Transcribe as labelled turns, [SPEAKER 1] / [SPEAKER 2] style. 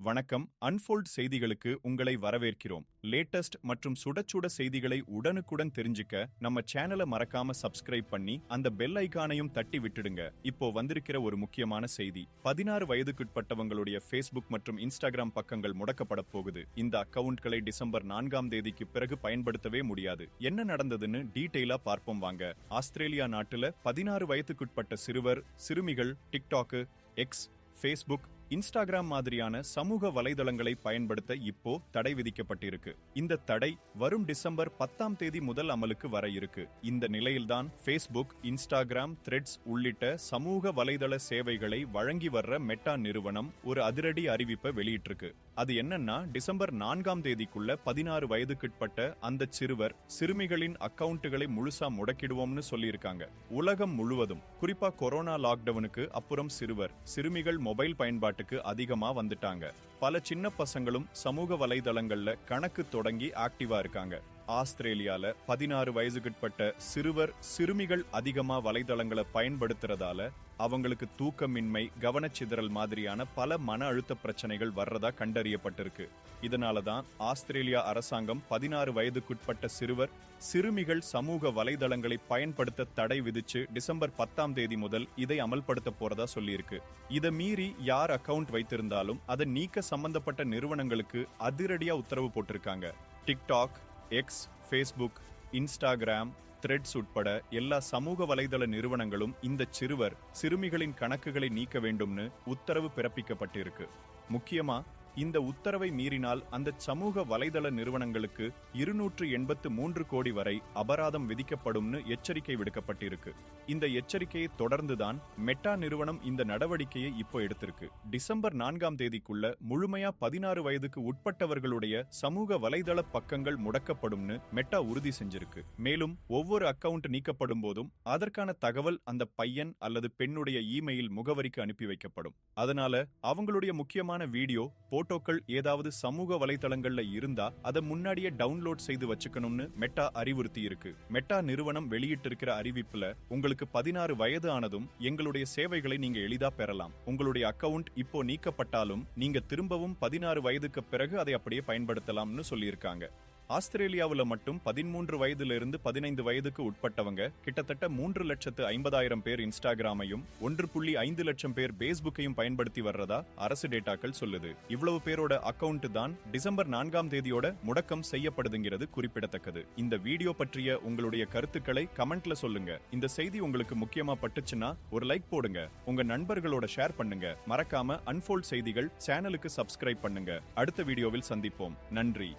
[SPEAKER 1] வணக்கம். அன்ஃபோல்ட் செய்திகளுக்கு உங்களை வரவேற்கிறோம். லேட்டஸ்ட் மற்றும் சுட சுட செய்திகளை உடனுக்குடன் தெரிஞ்சுக்க நம்ம சேனலை மறக்காம சப்ஸ்கிரைப் பண்ணி அந்த பெல் ஐகானையும் தட்டி விட்டுடுங்க. இப்போ வந்திருக்கிற ஒரு முக்கியமான செய்தி. பதினாறு வயதுக்குட்பட்டவங்களுடைய ஃபேஸ்புக் மற்றும் இன்ஸ்டாகிராம் பக்கங்கள் முடக்கப்பட போகுது. இந்த அக்கவுண்ட்களை டிசம்பர் நான்காம் தேதிக்கு பிறகு பயன்படுத்தவே முடியாது. என்ன நடந்ததுன்னு டீட்டெயிலா பார்ப்போம் வாங்க. ஆஸ்திரேலியா நாட்டுல பதினாறு வயதுக்குட்பட்ட சிறுவர் சிறுமிகள் டிக்டாக்கு எக்ஸ் ஃபேஸ்புக் இன்ஸ்டாகிராம் மாதிரியான சமூக வலைதளங்களை பயன்படுத்த இப்போ தடை விதிக்கப்பட்டிருக்கு. இந்த தடை வரும் டிசம்பர் பத்தாம் தேதி முதல் அமலுக்கு வர இருக்கு. இந்த நிலையில்தான் ஃபேஸ்புக் இன்ஸ்டாகிராம் த்ரெட்ஸ் உள்ளிட்ட சமூக வலைதள சேவைகளை வழங்கி வர்ற மெட்டா நிறுவனம் ஒரு அதிரடி அறிவிப்பை வெளியிட்டிருக்கு. அது என்னன்னா டிசம்பர் நான்காம் தேதிக்குள்ள பதினாறு வயதுக்குட்பட்ட அந்த சிறுவர் சிறுமிகளின் அக்கவுண்ட்டுகளை முழுசா முடக்கிடுவோம்னு சொல்லியிருக்காங்க. உலகம் முழுவதும் குறிப்பா கொரோனா லாக்டவுனுக்கு அப்புறம் சிறுவர் சிறுமிகள் மொபைல் பயன்பாடு பயன்பாட்டுக்கு அதிகமா வந்துட்டாங்க. பல சின்ன பசங்களும் சமூக வலைதளங்கள்ல கணக்கு தொடங்கி ஆக்டிவா இருக்காங்க. ஆஸ்திரேலியால பதினாறு வயசுக்குட்பட்ட சிறுவர் சிறுமிகள் அதிகமா வலைதளங்களை பயன்படுத்துறதால அவங்களுக்கு தூக்கமின்மை கவனச்சிதறல் மாதிரியான பல மன அழுத்த பிரச்சனைகள் வர்றதா கண்டறியப்பட்டிருக்கு. இதனால தான் ஆஸ்திரேலியா அரசாங்கம் பதினாறு வயதுக்குட்பட்ட சிறுவர் சிறுமிகள் சமூக வலைதளங்களை பயன்படுத்த தடை விதிச்சு டிசம்பர் பத்தாம் தேதி முதல் இதை அமல்படுத்த போறதா சொல்லியிருக்கு. இதை மீறி யார் அக்கவுண்ட் வைத்திருந்தாலும் அதை நீக்க சம்பந்தப்பட்ட நிறுவனங்களுக்கு அதிரடியா உத்தரவு போட்டிருக்காங்க. TikTok X Facebook Instagram Threads உட்பட எல்லா சமூக வலைதள நிறுவனங்களும் இந்த சிறுவர் சிறுமிகளின் கணக்குகளை நீக்க வேண்டும்னு உத்தரவு பிறப்பிக்கப்பட்டிருக்கு. முக்கியமா இந்த உத்தரவை மீறினால் அந்த சமூக வலைதள நிறுவனங்களுக்கு இருநூற்று எண்பத்து மூன்று கோடி வரை அபராதம் விதிக்கப்படும்னு எச்சரிக்கை விடுக்கப்பட்டிருக்கு. இந்த எச்சரிக்கையை தொடர்ந்துதான் மெட்டா நிறுவனம் இந்த நடவடிக்கையை இப்போ எடுத்திருக்கு. டிசம்பர் நான்காம் தேதிக்குள்ள முழுமையா பதினாறு வயதுக்கு உட்பட்டவர்களுடைய சமூக வலைதள பக்கங்கள் முடக்கப்படும்னு மெட்டா உறுதி செஞ்சிருக்கு. மேலும் ஒவ்வொரு அக்கவுண்ட் நீக்கப்படும் போதும் அதற்கான தகவல் அந்த பையன் அல்லது பெண்ணுடைய இமெயில் முகவரிக்கு அனுப்பி வைக்கப்படும். அதனால அவங்களுடைய முக்கியமான வீடியோ போட்டோக்கள் ஏதாவது சமூக வலைதளங்கள்ல இருந்தா அதை முன்னாடியே டவுன்லோட் செய்து வச்சுக்கணும்னு மெட்டா அறிவுறுத்தி இருக்கு மெட்டா நிறுவனம் வெளியிட்டிருக்கிற அறிவிப்புல உங்களுக்கு பதினாறு வயது ஆனதும் எங்களுடைய சேவைகளை நீங்க எளிதா பெறலாம். உங்களுடைய அக்கவுண்ட் இப்போ நீக்கப்பட்டாலும் நீங்க திரும்பவும் பதினாறு வயதுக்கு பிறகு அதை அப்படியே பயன்படுத்தலாம்னு சொல்லியிருக்காங்க. ஆஸ்திரேலியாவுல மட்டும் பதிமூன்று வயதிலிருந்து பதினைந்து வயதுக்கு உட்பட்டவங்க கிட்டத்தட்ட மூன்று லட்சத்து ஐம்பதாயிரம் பேர் இன்ஸ்டாகிராமையும் ஒன்று புள்ளி ஐந்து லட்சம் பேர் பேஸ்புக்கையும் பயன்படுத்தி வர்றதா அரசு டேட்டாக்கள் சொல்லுது. இவ்வளவு பேரோட அக்கவுண்ட் தான் டிசம்பர் நான்காம் தேதியோட முடக்கம் செய்யப்படுதுங்கிறது குறிப்பிடத்தக்கது. இந்த வீடியோ பற்றிய உங்களுடைய கருத்துக்களை கமெண்ட்ல சொல்லுங்க. இந்த செய்தி உங்களுக்கு முக்கியமா பட்டுச்சுன்னா ஒரு லைக் போடுங்க. உங்க நண்பர்களோட ஷேர் பண்ணுங்க. மறக்காம அன்ஃபோல்ட் செய்திகள் சேனலுக்கு சப்ஸ்கிரைப் பண்ணுங்க. அடுத்த வீடியோவில் சந்திப்போம். நன்றி.